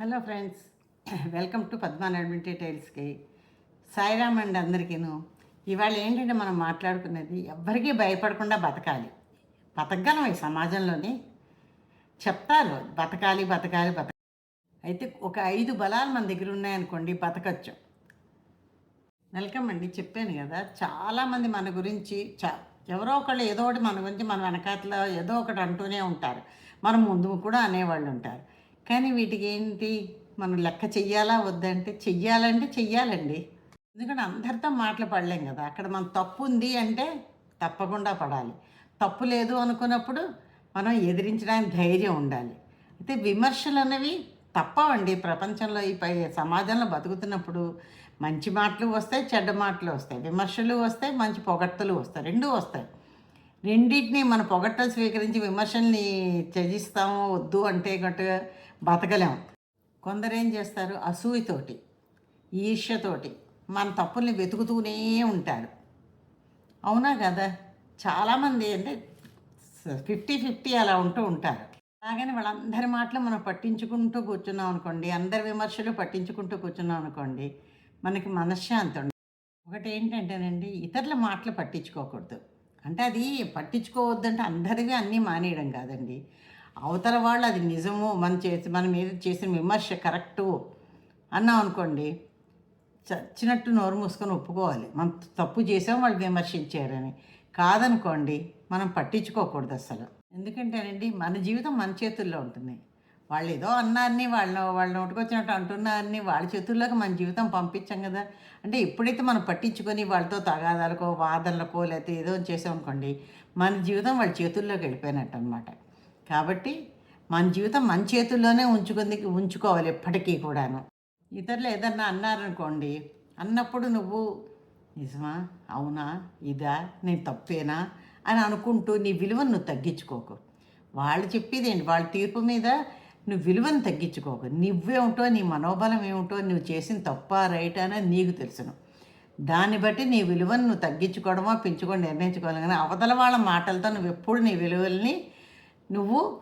Hello friends welcome to Padma Nadminti టైల్స్కి. Sairam అండి అందరికీను ఇవాళ ఏంటంటే మనం మాట్లాడుకున్నది ఎవ్వరికీ భయపడకుండా బతకాలి. బతకగలం ఈ సమాజంలోని. చెప్తారు బతకాలి బతకాలి బతక. అయితే ఒక ఐదు బలాలు మన దగ్గర ఉన్నాయనుకోండి బతకచ్చు. వెల్కమ్ అండి చెప్పాను కదా చాలామంది మన గురించి చా ఎవరో ఒకళ్ళు ఏదో ఒకటి మన గురించి మన వెనకాతలో ఏదో ఒకటి అంటూనే ఉంటారు. మనం ముందు కూడా అనేవాళ్ళు ఉంటారు. కానీ వీటికి ఏంటి? మనం లెక్క చెయ్యాలా వద్దంటే చెయ్యాలంటే చెయ్యాలండి. ఎందుకంటే అందరితో మాటలు పడలేం కదా. అక్కడ మన తప్పు ఉంది అంటే తప్పకుండా పడాలి. తప్పు లేదు అనుకున్నప్పుడు మనం ఎదిరించడానికి ధైర్యం ఉండాలి. అయితే విమర్శలు అనేవి తప్పవండి. ప్రపంచంలో ఈ పై సమాజంలో బతుకుతున్నప్పుడు మంచి మాటలు వస్తాయి చెడ్డ మాటలు వస్తాయి. విమర్శలు వస్తాయి మంచి పొగడ్తలు వస్తాయి. రెండూ వస్తాయి. రెండింటిని మన పొగట్టలు స్వీకరించి విమర్శల్ని త్యజిస్తాము. వద్దు అంటే గట్టుగా బతకలేం. కొందరేం చేస్తారు? అసూయతోటి ఈర్ష్యతోటి మన తప్పుల్ని వెతుకుతూనే ఉంటారు. అవునా కదా? చాలామంది అంటే ఫిఫ్టీ ఫిఫ్టీ అలా ఉంటూ ఉంటారు. అలాగని వాళ్ళందరి మాటలు మనం పట్టించుకుంటూ కూర్చున్నాం అనుకోండి అందరి విమర్శలు పట్టించుకుంటూ కూర్చున్నాం అనుకోండి మనకి మనశ్శాంతి ఉండదు. ఒకటి ఏంటంటేనండి ఇతరుల మాటలు పట్టించుకోకూడదు. అంటే అది పట్టించుకోవద్దంటే అందరివి అన్నీ మానేయడం కాదండి. అవతల వాళ్ళు అది నిజము మనం చేసి మన మీద చేసిన విమర్శ కరెక్టు అన్నాం అనుకోండి చచ్చినట్టు నోరు మూసుకొని ఒప్పుకోవాలి. మనం తప్పు చేసాం వాళ్ళు విమర్శించారని. కాదనుకోండి మనం పట్టించుకోకూడదు అసలు. ఎందుకంటేనండి మన జీవితం మన చేతుల్లో ఉంటుంది. వాళ్ళు ఏదో అన్నారని వాళ్ళ వాళ్ళ నోటుకొచ్చినట్టు అంటున్నారని వాళ్ళ చేతుల్లోకి మన జీవితం పంపించాం కదా. అంటే ఎప్పుడైతే మనం పట్టించుకొని వాళ్ళతో తగాదాలకో వాదనలకో లేకపోతే ఏదో చేసామనుకోండి మన జీవితం వాళ్ళ చేతుల్లోకి వెళ్ళిపోయినట్టు అనమాట కాబట్టి మన జీవితం మన చేతుల్లోనే ఉంచుకుంది ఉంచుకోవాలి ఎప్పటికీ కూడాను. ఇతరులు ఏదన్నా అన్నారనుకోండి అన్నప్పుడు నువ్వు నిజమా? అవునా? ఇదా? నేను తప్పేనా? అని అనుకుంటూ నీ విలువను నువ్వు తగ్గించుకోకు. వాళ్ళు చెప్పేది ఏంటి? వాళ్ళ తీర్పు మీద నువ్వు విలువను తగ్గించుకోకు. నువ్వేమిటో నీ మనోబలం ఏమిటో నువ్వు చేసిన తప్ప రైట్ అనేది నీకు తెలుసును. దాన్ని బట్టి నీ విలువను నువ్వు తగ్గించుకోవడమో పెంచుకోవడం నిర్ణయించుకోవాలి. కానీ అవతల వాళ్ళ మాటలతో నువ్వు ఎప్పుడు నీ విలువల్ని నువ్వు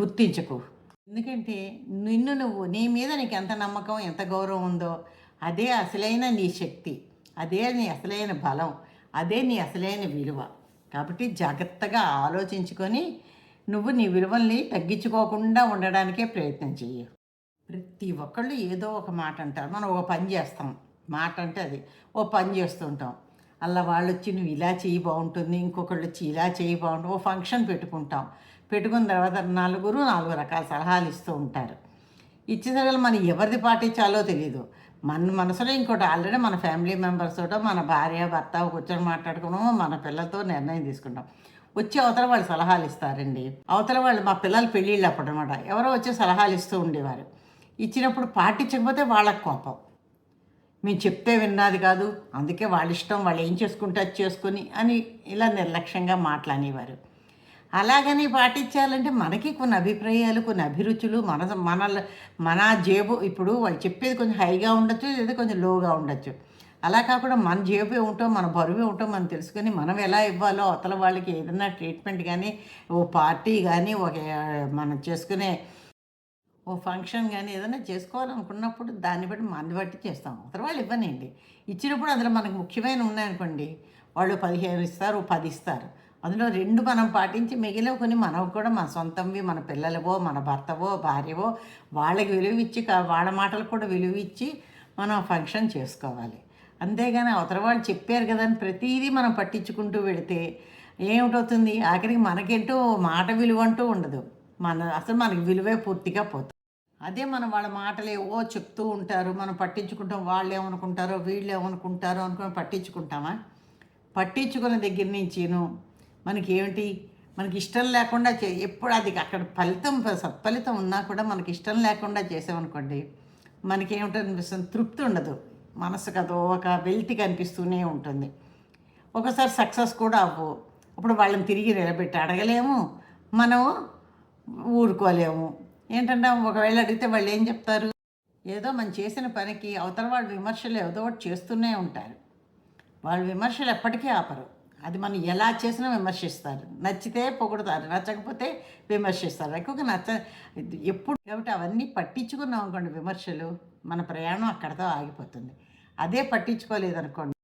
గుర్తించకు. ఎందుకంటే నిన్ను నువ్వు నీ మీద నీకు ఎంత నమ్మకం ఎంత గౌరవం ఉందో అదే అసలైన నీ శక్తి. అదే నీ అసలైన బలం. అదే నీ అసలైన విలువ. కాబట్టి జాగ్రత్తగా ఆలోచించుకొని నువ్వు నీ విలువల్ని తగ్గించుకోకుండా ఉండడానికే ప్రయత్నం చెయ్యి. ప్రతి ఒక్కళ్ళు ఏదో ఒక మాట అంటారు. మనం ఒక పని చేస్తాం. మాట అంటే అది. ఓ పని చేస్తుంటాం అలా వాళ్ళు వచ్చి నువ్వు ఇలా చేయి బాగుంటుంది ఇంకొకళ్ళు వచ్చి ఇలా చేయి బాగుంటుంది ఓ ఫంక్షన్ పెట్టుకుంటాం. పెట్టుకున్న తర్వాత నలుగురు నాలుగు రకాల సలహాలు ఇస్తూ ఉంటారు. ఇచ్చిన మనం ఎవరిది పాటించాలో తెలియదు మన మనసులో ఇంకోటి ఆల్రెడీ మన ఫ్యామిలీ మెంబర్స్ తోటో మన భార్య భర్త కూర్చొని మాట్లాడుకున్నామో మన పిల్లలతో నిర్ణయం తీసుకుంటాం. వచ్చి అవతల వాళ్ళు సలహాలు ఇస్తారండి. అవతల వాళ్ళు మా పిల్లల పెళ్ళిళ్ళు అప్పుడు అనమాట ఎవరో వచ్చి సలహాలు ఇస్తూ ఉండేవారు. ఇచ్చినప్పుడు పాటించకపోతే వాళ్ళకి కోపం. మేము చెప్తే విన్నది కాదు. అందుకే వాళ్ళ ఇష్టం వాళ్ళు ఏం చేసుకుంటే అది చేసుకొని అని ఇలా నిర్లక్ష్యంగా మాట్లాడేవారు. అలాగని పాటించాలంటే మనకి కొన్ని అభిప్రాయాలు కొన్ని అభిరుచులు మన మన మన జేబు ఇప్పుడు వాళ్ళు చెప్పేది కొంచెం హైగా ఉండొచ్చు లేదా కొంచెం లోగా ఉండొచ్చు. అలా కాకుండా మన జేబు ఏమిటో మన బరువు ఏమిటో మనం తెలుసుకొని మనం ఎలా ఇవ్వాలో అవతల వాళ్ళకి ఏదైనా ట్రీట్మెంట్ కానీ ఓ పార్టీ కానీ ఒక మనం చేసుకునే ఓ ఫంక్షన్ కానీ ఏదైనా చేసుకోవాలనుకున్నప్పుడు దాన్ని బట్టి మంది బట్టి చేస్తాం. అవతల వాళ్ళు ఇవ్వనండి. ఇచ్చినప్పుడు అందులో మనకు ముఖ్యమైన ఉన్నాయనుకోండి వాళ్ళు పదిహేను ఇస్తారు పది ఇస్తారు. అందులో రెండు మనం పాటించి మిగిలిన కొన్ని మనకు కూడా మన సొంతంవి మన పిల్లలవో మన భర్తవో భార్యవో వాళ్ళకి విలువ ఇచ్చి వాళ్ళ మాటలకు కూడా విలువ ఇచ్చి మనం ఫంక్షన్ చేసుకోవాలి. అంతేగాని అవతల వాళ్ళు చెప్పారు కదా అని ప్రతిదీ మనం పట్టించుకుంటూ వెళితే ఏమిటవుతుంది? ఆఖరికి మనకేంటో మాట విలువ అంటూ ఉండదు. మన అసలు మనకి విలువే పూర్తిగా పోతుంది. అదే మనం వాళ్ళ మాటలు ఏవో చెప్తూ ఉంటారు మనం పట్టించుకుంటాం వాళ్ళు ఏమనుకుంటారో వీళ్ళు ఏమనుకుంటారో అనుకుని పట్టించుకుంటామా? పట్టించుకున్న దగ్గర నుంచిను మనకి ఏమిటి మనకి ఇష్టం లేకుండా చే ఎప్పుడు అది అక్కడ ఫలితం సత్ఫలితం ఉన్నా కూడా మనకి ఇష్టం లేకుండా చేసామనుకోండి మనకి ఏమిటనిపిస్తుంది తృప్తి ఉండదు. మనసుకు అదో ఒక వెల్తి కనిపిస్తూనే ఉంటుంది. ఒకసారి సక్సెస్ కూడా అవ్వు. అప్పుడు వాళ్ళని తిరిగి నిలబెట్టి అడగలేము. మనం ఊరుకోలేము. ఏంటంటే ఒకవేళ అడిగితే వాళ్ళు ఏం చెప్తారు? ఏదో మనం చేసిన పనికి అవతల వాళ్ళు విమర్శలు ఏదో ఒకటి చేస్తూనే ఉంటారు. వాళ్ళ విమర్శలు ఎప్పటికీ ఆపరు. అది మనం ఎలా చేసినా విమర్శిస్తారు. నచ్చితే పొగుడుతారు. నచ్చకపోతే విమర్శిస్తారు. ఎక్కువగా నచ్చ ఎప్పుడు కాబట్టి అవన్నీ పట్టించుకున్నాం అనుకోండి విమర్శలు మన ప్రయాణం అక్కడితో ఆగిపోతుంది. అదే పట్టించుకోలేదనుకోండి.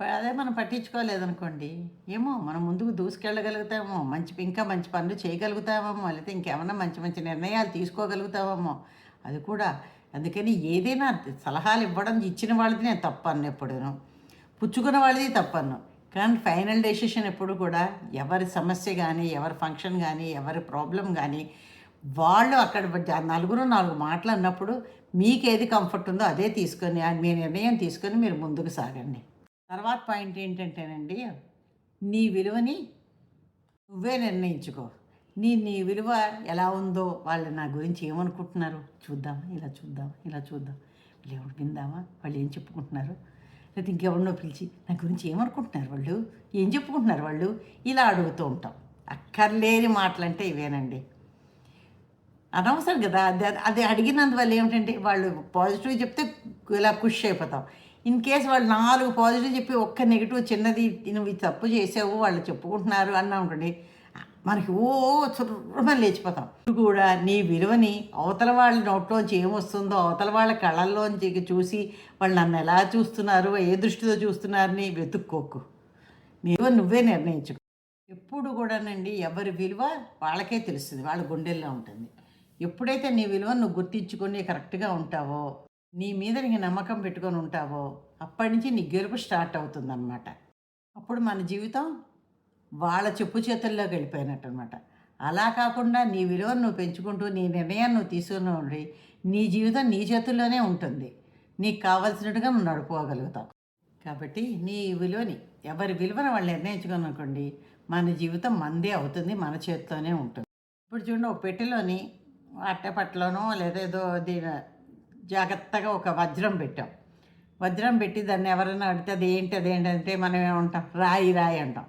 అదే మనం పట్టించుకోలేదనుకోండి. ఏమో మనం ముందుకు దూసుకెళ్ళగలుగుతామో మంచి ఇంకా మంచి పనులు చేయగలుగుతామేమో లేకపోతే ఇంకేమైనా మంచి మంచి నిర్ణయాలు తీసుకోగలుగుతామేమో అది కూడా. అందుకని ఏదైనా సలహాలు ఇవ్వడం ఇచ్చిన వాళ్ళది నేను తప్పను ఎప్పుడూను. పుచ్చుకున్న వాళ్ళది తప్పను కానీ ఫైనల్ డెసిషన్ ఎప్పుడు కూడా ఎవరి సమస్య కానీ ఎవరి ఫంక్షన్ కానీ ఎవరి ప్రాబ్లం కానీ వాళ్ళు అక్కడ నలుగురు నాలుగు మాటలు అన్నప్పుడు మీకు ఏది కంఫర్ట్ ఉందో అదే తీసుకొని మీ నిర్ణయం తీసుకొని మీరు ముందుకు సాగండి. తర్వాత పాయింట్ ఏంటంటేనండి నీ విలువని నువ్వే నిర్ణయించుకో. నీ నీ విలువ ఎలా ఉందో వాళ్ళు నా గురించి ఏమనుకుంటున్నారు? చూద్దామా? ఇలా చూద్దాం ఇలా చూద్దాం వీళ్ళు ఎవరు విందామా? వాళ్ళు ఏం చెప్పుకుంటున్నారు? లేదా ఇంకెవరినో పిలిచి నా గురించి ఏమనుకుంటున్నారు వాళ్ళు? ఏం చెప్పుకుంటున్నారు వాళ్ళు? ఇలా అడుగుతూ ఉంటాం. అక్కర్లేని మాటలంటే ఇవేనండి. అనవసరం కదా. అది అది అడిగినందువల్ల ఏమిటంటే వాళ్ళు పాజిటివ్ చెప్తే ఇలా ఖుషి అయిపోతాం. ఇన్ కేస్ వాళ్ళు నాలుగు పాజిటివ్ చెప్పి ఒక్క నెగిటివ్ చిన్నది నువ్వు తప్పు చేసావు వాళ్ళు చెప్పుకుంటున్నారు అన్నా ఉంటుంది మనకి ఓ చుర్రమని లేచిపోతాం. ఇప్పుడు కూడా నీ విలువని అవతల వాళ్ళ నోట్లోంచి ఏమొస్తుందో అవతల వాళ్ళ కళ్ళల్లోంచి చూసి వాళ్ళు నన్ను ఎలా చూస్తున్నారు ఏ దృష్టితో చూస్తున్నారని వెతుక్కోకు. నీ నువ్వే నిర్ణయించుకో. ఎప్పుడు కూడానండి ఎవరి విలువ వాళ్ళకే తెలుస్తుంది వాళ్ళ గుండెల్లో ఉంటుంది. ఎప్పుడైతే నీ విలువ నువ్వు గుర్తించుకొని కరెక్ట్గా ఉంటావో నీ మీద నీకు నమ్మకం పెట్టుకొని ఉంటావో అప్పటి నుంచి నీ గెలుపు స్టార్ట్ అవుతుందన్నమాట. అప్పుడు మన జీవితం వాళ్ళ చెప్పు చేతుల్లోకి వెళ్ళిపోయినట్టు అనమాట అలా కాకుండా నీ విలువను నువ్వు పెంచుకుంటూ నీ నిర్ణయాన్ని నువ్వు తీసుకుని ఉండి నీ జీవితం నీ చేతుల్లోనే ఉంటుంది. నీకు కావాల్సినట్టుగా నువ్వు నడుపుకోగలుగుతావు కాబట్టి నీ విలువని ఎవరి విలువను వాళ్ళు నిర్ణయించుకొని అనుకోండి మన జీవితం మందే అవుతుంది మన చేతిలోనే ఉంటుంది. ఇప్పుడు చూడండి ఒక పెట్టెలోని అట్టపట్టలోనో లేదా ఏదో దీని జాగ్రత్తగా ఒక వజ్రం పెట్టాం. వజ్రం పెట్టి దాన్ని ఎవరైనా అడిగితే అది ఏంటి అది ఏంటంటే మనం ఏమంటాం రాయి రాయి అంటాం.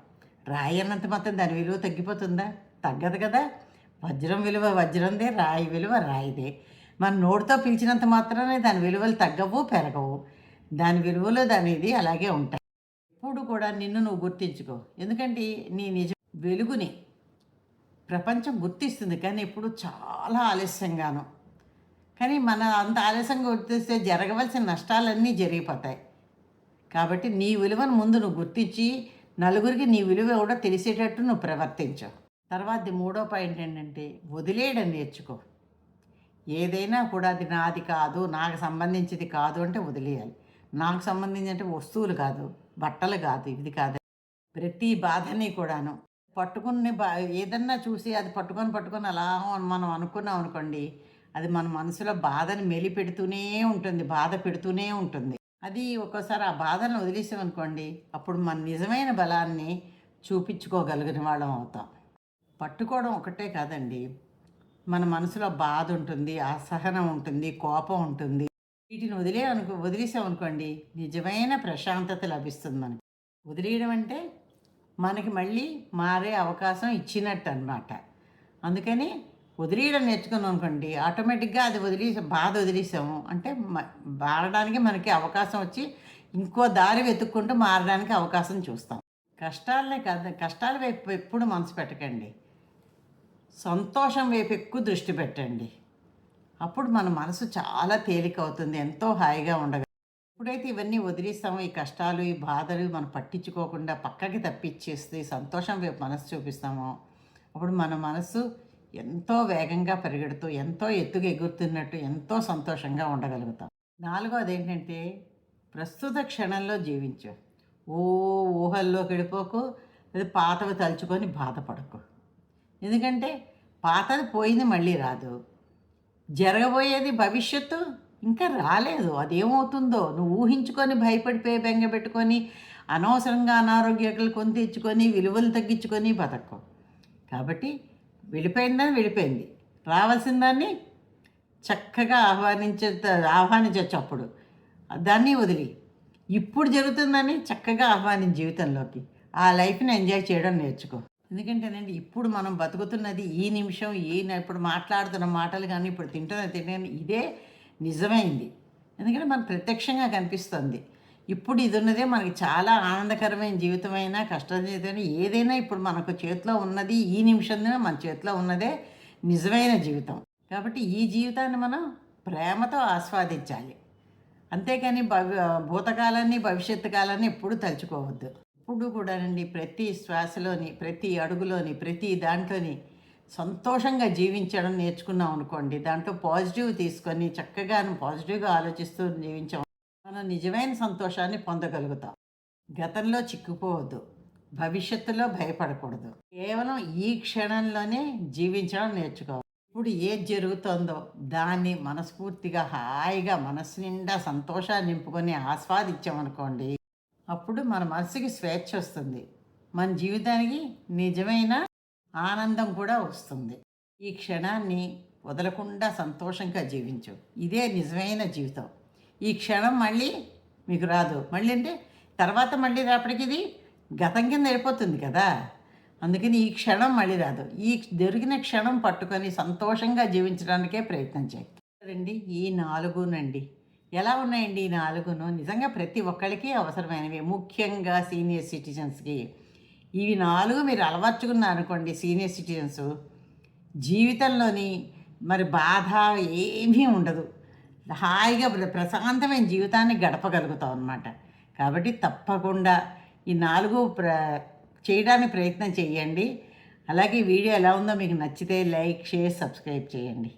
రాయి అన్నంత మాత్రం దాని విలువ తగ్గిపోతుందా? తగ్గదు కదా. వజ్రం విలువ వజ్రందే రాయి విలువ రాయిదే. మన నోటితో పిలిచినంత మాత్రమే దాని విలువలు తగ్గవు పెరగవు. దాని విలువలు దానిది అలాగే ఉంటాయి. ఎప్పుడు కూడా నిన్ను నువ్వు గుర్తించుకో. ఎందుకంటే నీ నిజ వెలుగుని ప్రపంచం గుర్తిస్తుంది. కానీ ఇప్పుడు చాలా ఆలస్యంగాను. కానీ మన అంత ఆలస్యంగా గుర్తిస్తే జరగవలసిన నష్టాలన్నీ జరిగిపోతాయి. కాబట్టి నీ విలువను ముందు నువ్వు గుర్తించి నలుగురికి నీ విలువ కూడా తెలిసేటట్టు నువ్వు ప్రవర్తించు. తర్వాత మూడో పాయింట్ ఏంటంటే వదిలేయడం నేర్చుకో. ఏదైనా కూడా అది నాది కాదు నాకు సంబంధించింది కాదు అంటే వదిలేయాలి. నాకు సంబంధించి అంటే వస్తువులు కాదు బట్టలు కాదు ఇది కాదు. ప్రతి బాధని కూడాను పట్టుకుని బా ఏదన్నా చూసి అది పట్టుకొని పట్టుకొని అలా మనం అనుకున్నాం అనుకోండి అది మన మనసులో బాధను మెలి పెడుతూనే ఉంటుంది బాధ పెడుతూనే ఉంటుంది. అది ఒక్కోసారి ఆ బాధను వదిలేసామనుకోండి అప్పుడు మన నిజమైన బలాన్ని చూపించుకోగలిగిన వాళ్ళం అవుతాం. పట్టుకోవడం ఒకటే కాదండి. మన మనసులో బాధ ఉంటుంది అసహనం ఉంటుంది కోపం ఉంటుంది. వీటిని వదిలే అనుకో వదిలేసామనుకోండి నిజమైన ప్రశాంతత లభిస్తుంది మనకి. వదిలేయడం అంటే మనకి మళ్ళీ మారే అవకాశం ఇచ్చినట్టు అనమాట అందుకని వదిలేయడం నేర్చుకున్నాం అనుకోండి ఆటోమేటిక్గా అది వదిలేసి బాధ వదిలేసాము. అంటే మారడానికి మనకి అవకాశం వచ్చి ఇంకో దారి వెతుక్కుంటూ మారడానికి అవకాశం చూస్తాం. కష్టాలనే కాదు కష్టాల వైపు ఎప్పుడు మనసు పెట్టకండి. సంతోషం వైపు ఎక్కువ దృష్టి పెట్టండి. అప్పుడు మన మనసు చాలా తేలిక అవుతుంది ఎంతో హాయిగా ఉండగ ఎప్పుడైతే ఇవన్నీ వదిలేస్తామో ఈ కష్టాలు ఈ బాధలు మనం పట్టించుకోకుండా పక్కకి తప్పించేస్తే సంతోషం వైపు మనసు చూపిస్తామో అప్పుడు మన మనసు ఎంతో వేగంగా పరిగెడుతూ ఎంతో ఎత్తుగా ఎగురుతున్నట్టు ఎంతో సంతోషంగా ఉండగలుగుతాం. నాలుగోది ఏంటంటే ప్రస్తుత క్షణంలో జీవించు. ఓ ఊహల్లో వెళ్ళిపోకు పాతవి తలుచుకొని బాధపడకు. ఎందుకంటే పాతది పోయింది మళ్ళీ రాదు. జరగబోయేది భవిష్యత్తు ఇంకా రాలేదు. అదేమవుతుందో? నువ్వు ఊహించుకొని భయపడిపోయి బెంగ పెట్టుకొని అనవసరంగా అనారోగ్యాలు కొని తెచ్చుకొని విలువలు తగ్గించుకొని బతకు కాబట్టి వెళ్ళిపోయిందని వెళ్ళిపోయింది రావాల్సిన దాన్ని చక్కగా ఆహ్వానించే ఆహ్వానించవచ్చు అప్పుడు. దాన్ని వదిలి. ఇప్పుడు జరుగుతుందని చక్కగా ఆహ్వానించి జీవితంలోకి. ఆ లైఫ్ని ఎంజాయ్ చేయడం నేర్చుకో. ఎందుకంటేనండి ఇప్పుడు మనం బతుకుతున్నది ఈ నిమిషం ఈ ఇప్పుడు మాట్లాడుతున్న మాటలు కానీ ఇప్పుడు తింటున్న తింటే ఇదే నిజమైంది. ఎందుకంటే మనకు ప్రత్యక్షంగా కనిపిస్తుంది. ఇప్పుడు ఇది ఉన్నదే మనకి చాలా ఆనందకరమైన జీవితమైనా కష్టజీవితమైన ఏదైనా ఇప్పుడు మనకు చేతిలో ఉన్నది ఈ నిమిషంలో మన చేతిలో ఉన్నదే నిజమైన జీవితం. కాబట్టి ఈ జీవితాన్ని మనం ప్రేమతో ఆస్వాదించాలి. అంతేకాని భవి భూతకాలాన్ని భవిష్యత్తు కాలాన్ని ఎప్పుడు తలుచుకోవద్దు. ఇప్పుడు కూడానండి ప్రతి శ్వాసలోని ప్రతి అడుగులోని ప్రతి దాంట్లోని సంతోషంగా జీవించడం నేర్చుకున్నాం అనుకోండి దాంట్లో పాజిటివ్ తీసుకొని చక్కగా పాజిటివ్గా ఆలోచిస్తూ జీవించాం మనం నిజమైన సంతోషాన్ని పొందగలుగుతాం. గతంలో చిక్కుపోవద్దు భవిష్యత్తులో భయపడకూడదు. కేవలం ఈ క్షణంలోనే జీవించడం నేర్చుకోవాలి. ఇప్పుడు ఏది జరుగుతుందో దాన్ని మనస్ఫూర్తిగా హాయిగా మనసు నిండా సంతోషాన్ని నింపుకొని ఆస్వాదించామనుకోండి అప్పుడు మన మనసుకి స్వేచ్ఛ వస్తుంది. మన జీవితానికి నిజమైన ఆనందం కూడా వస్తుంది. ఈ క్షణాన్ని వదలకుండా సంతోషంగా జీవించు. ఇదే నిజమైన జీవితం. ఈ క్షణం మళ్ళీ మీకు రాదు. మళ్ళీ అంటే తర్వాత మళ్ళీ రేపటికి ఇది గతం కింద వెళ్ళిపోతుంది కదా. అందుకని ఈ క్షణం మళ్ళీ రాదు. ఈ దొరికిన క్షణం పట్టుకొని సంతోషంగా జీవించడానికే ప్రయత్నం చేయండి. ఈ నాలుగునండి. ఎలా ఉన్నాయండి ఈ నాలుగును? నిజంగా ప్రతి ఒక్కరికి అవసరమైనవి. ముఖ్యంగా సీనియర్ సిటిజన్స్కి. ఇవి నాలుగు మీరు అలవర్చుకున్నారు అనుకోండి సీనియర్ సిటిజన్స్. జీవితంలోని మరి బాధ ఏమీ ఉండదు. హాయిగా ప్రశాంతమైన జీవితాన్ని గడపగలుగుతాం అనమాట కాబట్టి తప్పకుండా ఈ నాలుగు ప్ర చేయడానికి ప్రయత్నం చేయండి అలాగే వీడియో ఎలా ఉందో మీకు నచ్చితే లైక్ షేర్ సబ్స్క్రైబ్ చేయండి.